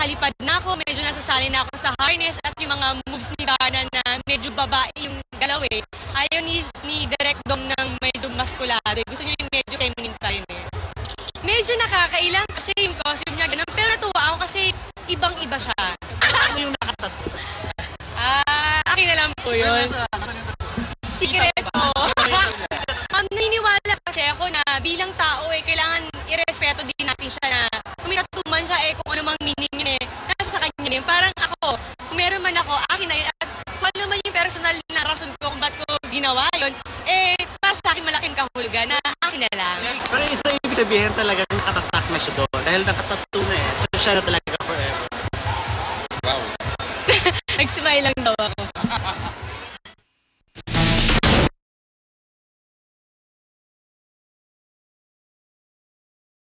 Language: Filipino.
nakakalipad na ako, medyo nasasanay na ako sa harness at yung mga moves ni Darna na medyo babae yung galaw eh. Ayaw ni, ni Direct Dom ng medyo maskulado. eh. Gusto niya yung medyo feminine pa rin eh. Medyo nakakailang kasi yung costume niya ganun. Pero natuwa ako kasi ibang-iba siya. Ano yung nakatato? Ah, akin na lang po yun. Nasa yung tattoo? Sikreto. um, naniniwala kasi ako na personal na rason ko kung ba't ko ginawa yun, eh, para sa akin malaking kahulugan na akin na lang. Pero isa ibig sabihin talaga nakatatak na siya doon. Dahil nakatattoo na eh. So siya na talaga forever. Nag-smile lang daw ako.